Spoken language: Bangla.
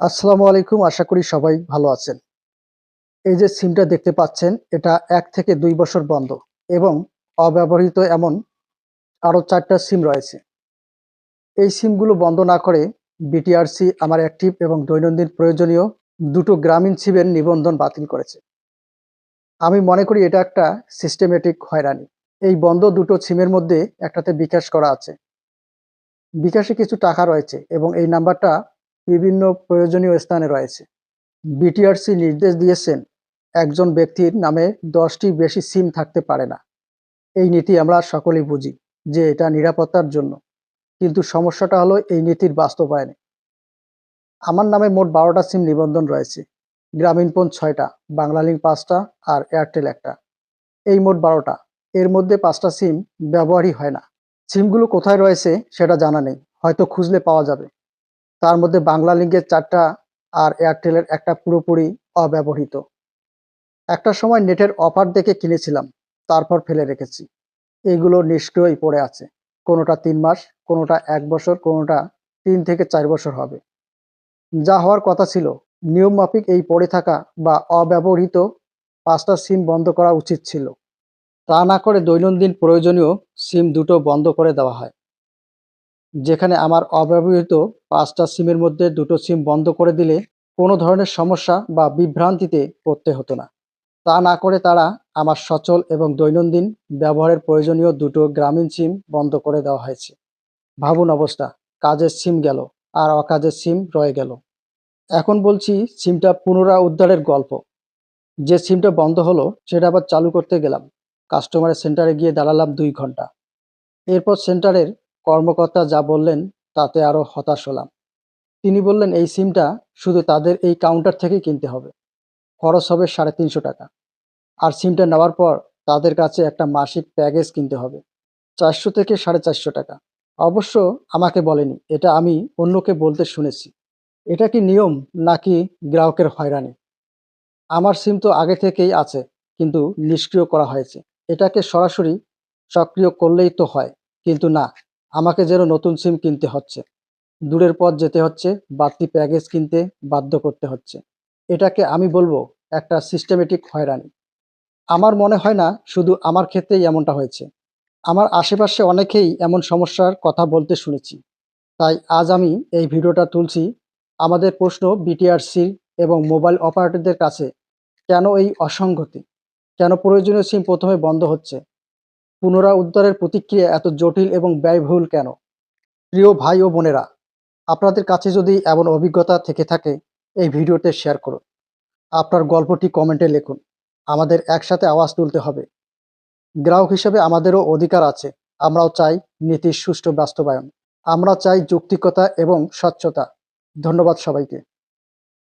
আসসালামু আলাইকুম, আশা করি সবাই ভালো আছেন। এই যে সিমটা দেখতে পাচ্ছেন, এটা এক থেকে দুই বছর বন্ধ এবং অব্যবহৃত এমন আরও চারটা সিম রয়েছে। এই সিমগুলো বন্ধ না করে বিটিআরসি, আমার অ্যাক্টিভ এবং দৈনন্দিন প্রয়োজনীয় দুটো গ্রামীণ সিমের নিবন্ধন বাতিল করেছে। আমি মনে করি এটা একটা সিস্টেমেটিক হয়রানি। এই বন্ধ দুটো সিমের মধ্যে একটাতে বিকাশ করা আছে। বিকাশে কিছু টাকা রয়েছে এবং এই নাম্বারটা বিভিন্ন প্রয়োজনীয় স্থানে রয়েছে। বিটিআরসি নির্দেশ দিয়েছেন, একজন ব্যক্তির নামে দশটি বেশি সিম থাকতে পারে না। এই নীতি আমরা সকলেই বুঝি যে এটা নিরাপত্তার জন্য, কিন্তু সমস্যাটা হলো এই নীতির বাস্তবায়নে। আমার নামে মোট বারোটা সিম নিবন্ধন রয়েছে গ্রামীণফোন ছয়টা, বাংলালিংক পাঁচটা আর এয়ারটেল একটা। এই মোট বারোটা, এর মধ্যে পাঁচটা সিম ব্যবহারই হয় না। সিমগুলো কোথায় রয়েছে সেটা জানা নেই, হয়তো খুঁজলে পাওয়া যাবে। তার মধ্যে বাংলা লিঙ্কের চারটা আর এয়ারটেলের একটা পুরোপুরি অব্যবহৃত। একটা সময় নেটের অফার দেখে কিনেছিলাম, তারপর ফেলে রেখেছি। এইগুলো নিষ্ক্রিয়ই পড়ে আছে। কোনোটা তিন মাস, কোনোটা এক বছর, কোনোটা তিন থেকে চার বছর হবে। যা হওয়ার কথা ছিল, নিয়ম মাফিক এই পড়ে থাকা বা অব্যবহৃত পাঁচটা সিম বন্ধ করা উচিত ছিল। তা না করে দৈনন্দিন প্রয়োজনীয় সিম দুটো বন্ধ করে দেওয়া হয়। যেখানে আমার অব্যবহৃত পাঁচটা সিমের মধ্যে দুটো সিম বন্ধ করে দিলে কোনো ধরনের সমস্যা বা বিভ্রান্তিতে পড়তে হতো না। তা না করে তারা আমার সচল এবং দৈনন্দিন ব্যবহারের প্রয়োজনীয় দুটো গ্রামীণ সিম বন্ধ করে দেওয়া হয়েছে। ভাবুন অবস্থা, কাজের সিম গেল আর অকাজের সিম রয়ে গেল। এখন বলছি সিমটা পুনরা উদ্ধারের গল্প। যে সিমটা বন্ধ হলো সেটা আবার চালু করতে গেলাম। কাস্টমারের সেন্টারে গিয়ে দাঁড়ালাম দুই ঘণ্টা। এরপর সেন্টারের কর্মকর্তা যা বললেন, তাতে আরও হতাশ হলাম। তিনি বললেন, এই সিমটা শুধু তাদের এই কাউন্টার থেকেই কিনতে হবে। খরচ হবে সাড়ে তিনশো টাকা। আর সিমটা নেওয়ার পর তাদের কাছে একটা মাসিক প্যাকেজ কিনতে হবে। চারশো থেকে সাড়ে চারশো টাকা। অবশ্য আমাকে বলেনি, এটা আমি অন্যকে বলতে শুনেছি। এটা কি নিয়ম নাকি গ্রাহকের হয়রানি? আমার সিম তো আগে থেকেই আছে, কিন্তু নিষ্ক্রিয় করা হয়েছে। এটাকে সরাসরি সক্রিয় করলেই তো হয়, কিন্তু না। আমাকে যেন নতুন সিম কিনতে হচ্ছে। দূরের পথ যেতে হচ্ছে, বাড়তি প্যাকেজ কিনতে বাধ্য করতে হচ্ছে। এটাকে আমি বলব একটা সিস্টেমেটিক হয়রানি। আমার মনে হয় না শুধু আমার ক্ষেত্রেই এমনটা হয়েছে। আমার আশেপাশে অনেকেই এমন সমস্যার কথা বলতে শুনেছি। তাই আজ আমি এই ভিডিওটা তুলছি আমাদের প্রশ্ন বিটিআরসি এবং মোবাইল অপারেটরদের কাছে, কেন এই অসঙ্গতি? কেন প্রয়োজনীয় সিম প্রথমে বন্ধ হচ্ছে? পুনরা উদ্ধারের প্রতিক্রিয়া এত জটিল এবং ব্যয়বহুল কেন? প্রিয় ভাই ও বোনেরা, আপনাদের কাছে যদি এমন অভিজ্ঞতা থেকে থাকে, এই ভিডিওতে শেয়ার করুন। আপনার গল্পটি কমেন্টে লিখুন। আমাদের একসাথে আওয়াজ তুলতে হবে। গ্রাহক হিসেবে আমাদেরও অধিকার আছে। আমরাও চাই নীতির সুষ্ঠু বাস্তবায়ন। আমরা চাই যৌক্তিকতা এবং স্বচ্ছতা। ধন্যবাদ সবাইকে।